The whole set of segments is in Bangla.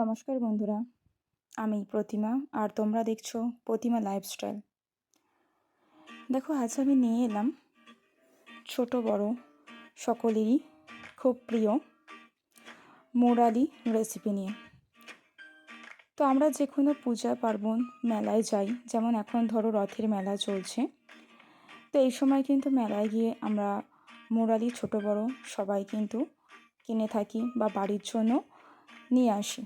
নমস্কার বন্ধুরা, আমি প্রতিমা আর তোমরা দেখছ প্রতিমা লাইফস্টাইল দেখো, আজ আমি নিয়ে এলাম ছোট বড় সকলেরই খুব প্রিয় মোরালি রেসিপি নিয়ে। তো আমরা যে কোনো পূজা পার্বণ মেলায় যাই, যেমন এখন ধরো রথের মেলা চলছে, তো এই সময় কিন্তু মেলায় গিয়ে আমরা মোরালি ছোট বড় সবাই কিন্তু কিনে থাকি বা বাড়ির জন্য নিয়ে আসি।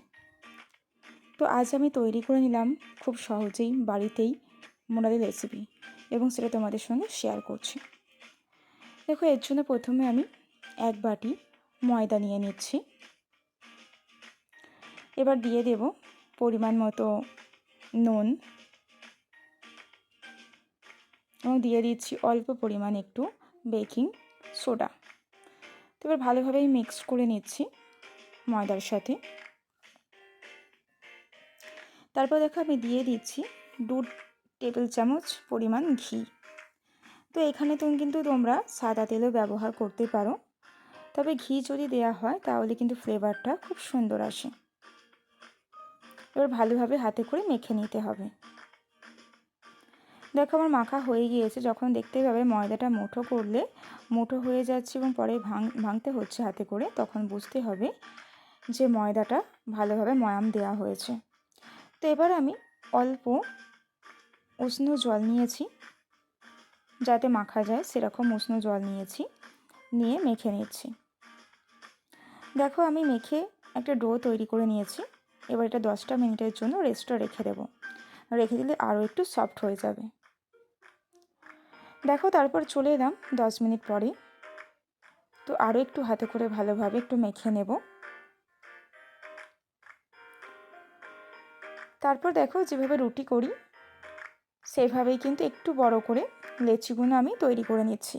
তো আজ আমি তৈরি করে নিলাম খুব সহজেই বাড়িতেই মোনালি রেসিপি এবং সেটা তোমাদের সঙ্গে শেয়ার করছি। দেখো, এর জন্য প্রথমে আমি এক বাটি ময়দা নিয়ে নিচ্ছি। এবার দিয়ে দেব পরিমাণ মতো নুন এবং দিয়ে দিচ্ছি অল্প পরিমাণ একটু বেকিং সোডা। তো এবার ভালোভাবেই মিক্স করে নিচ্ছি ময়দার সাথে। তারপর দেখো আমি দিয়ে দিচ্ছি দু টেবিল চামচ পরিমাণ ঘি। তো এখানে তুমি কিন্তু তোমরা সাদা তেলও ব্যবহার করতে পারো। তবে ঘি যদি দেয়া হয় তাহলে কিন্তু ফ্লেভারটা খুব সুন্দর আসে। এবার ভালোভাবে হাতে করে মেখে নিতে হবে। দেখো আমার মাখা হয়ে গিয়েছে। যখন দেখতে পাবে ময়দাটা মুঠো করলে, মুঠো হয়ে যাচ্ছে এবং পরে ভাঙ, ভাঙতে হচ্ছে হাতে করে, তখন বুঝতে হবে যে ময়দাটা ভালোভাবে ময়াম দেওয়া হয়েছে। এবার আমি অল্প উষ্ণ জল নিয়েছি, যাতে মাখা যায় সেরকম উষ্ণ জল নিয়েছি, নিয়ে মেখে নিচ্ছি। দেখো আমি মেখে একটা ডো তৈরি করে নিয়েছি, এবার এটা দশটা মিনিটের জন্য রেস্টটা রেখে দেবো। রেখে দিলে আরও একটু সফট হয়ে যাবে। দেখো তারপর চলে এলাম দশ মিনিট পরে, তো আরও একটু হাতে করে ভালোভাবে একটু মেখে নেব। তারপর দেখো যেভাবে রুটি করি, সেভাবেই কিন্তু একটু বড় করে লেচিগুলো আমি তৈরি করে নিচ্ছি।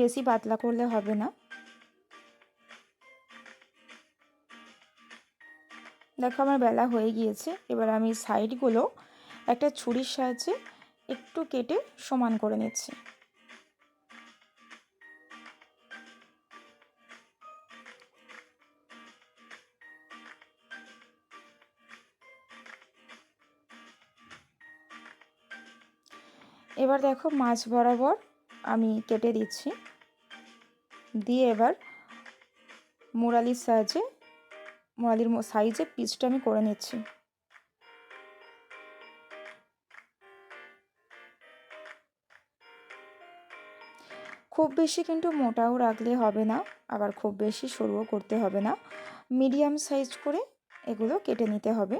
বেশি পাতলা করলে হবে না। দেখো আমার বেলা হয়ে গিয়েছে, এবার আমি সাইডগুলো একটা ছুরির সাহায্যে একটু কেটে সমান করে নিচ্ছি। এবার দেখো মাছ বরাবর আমি কেটে দিচ্ছি। দিয়ে এবার মোরালির সাহায্যে, মোরালির সাইজে পিসটা আমি করে নিচ্ছি। খুব বেশি কিন্তু মোটাও রাখলে হবে না, আবার খুব বেশি সরুও করতে হবে না। মিডিয়াম সাইজ করে এগুলো কেটে নিতে হবে।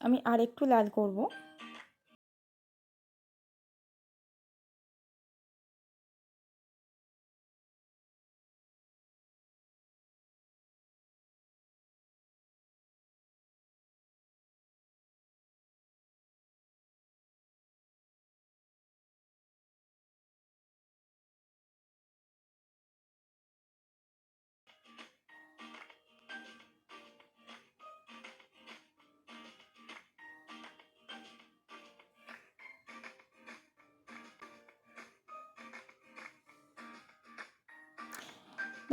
আমি আর একটু লাল করব।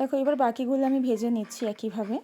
দেখো এবার বাকিগুলো আমি ভেজে নিচ্ছি একইভাবে।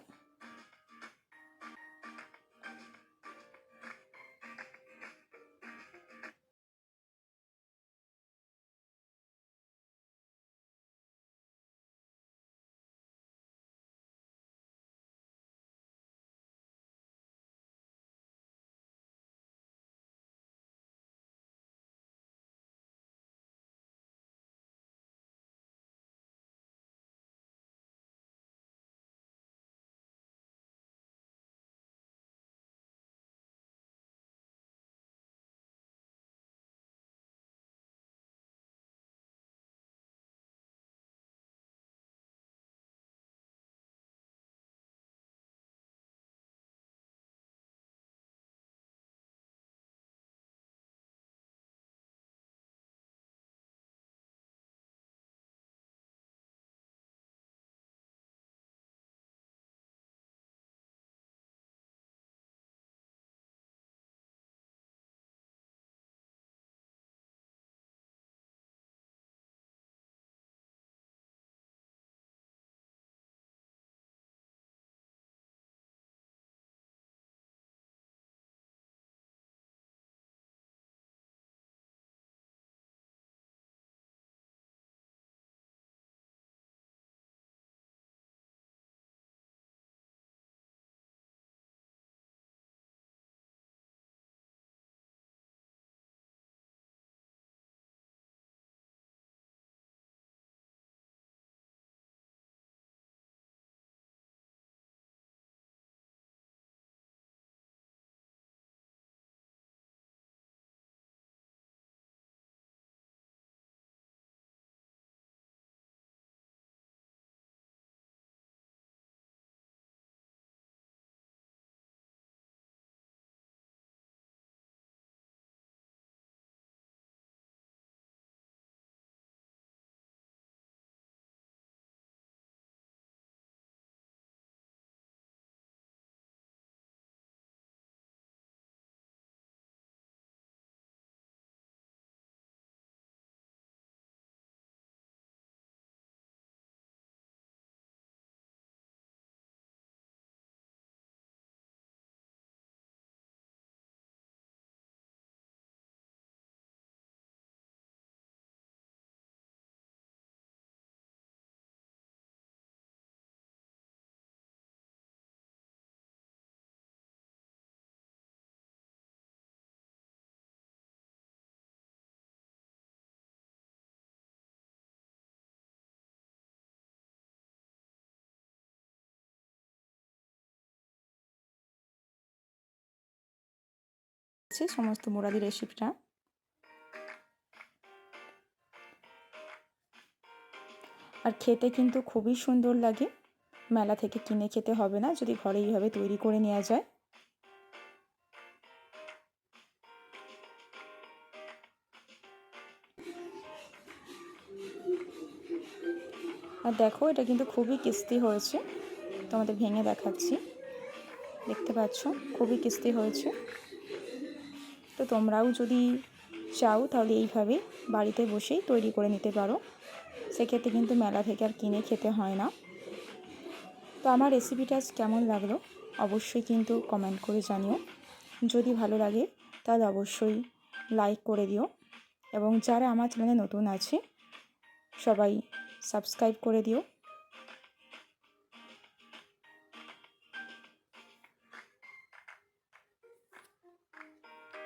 সমস্ত মুরাদি রেসিপিটা আর খেতে কিন্তু খুবই সুন্দর লাগে। মেলা থেকে কিনে খেতে হবে না, যদি ঘরে এইভাবে তৈরি করে নেওয়া যায়। আর দেখো, এটা কিন্তু খুবই কিস্তি হয়েছে। তোমাদের ভেঙে দেখাচ্ছি। দেখতে পাচ্ছ, খুবই কিস্তি হয়েছে। তো তোমরাও যদি চাও, তাহলে এইভাবে বাড়িতে বসেই তৈরি করে নিতে পারো। সেক্ষেত্রে কিন্তু মেলা থেকে আর কিনে খেতে হয় না। তো আমার রেসিপিটা কেমন লাগল, অবশ্যই কিন্তু কমেন্ট করে জানিও। যদি ভালো লাগে, তাহলে অবশ্যই লাইক করে দিও। এবং যারা আমার চ্যানেলে নতুন আছে, সবাই সাবস্ক্রাইব করে দিও।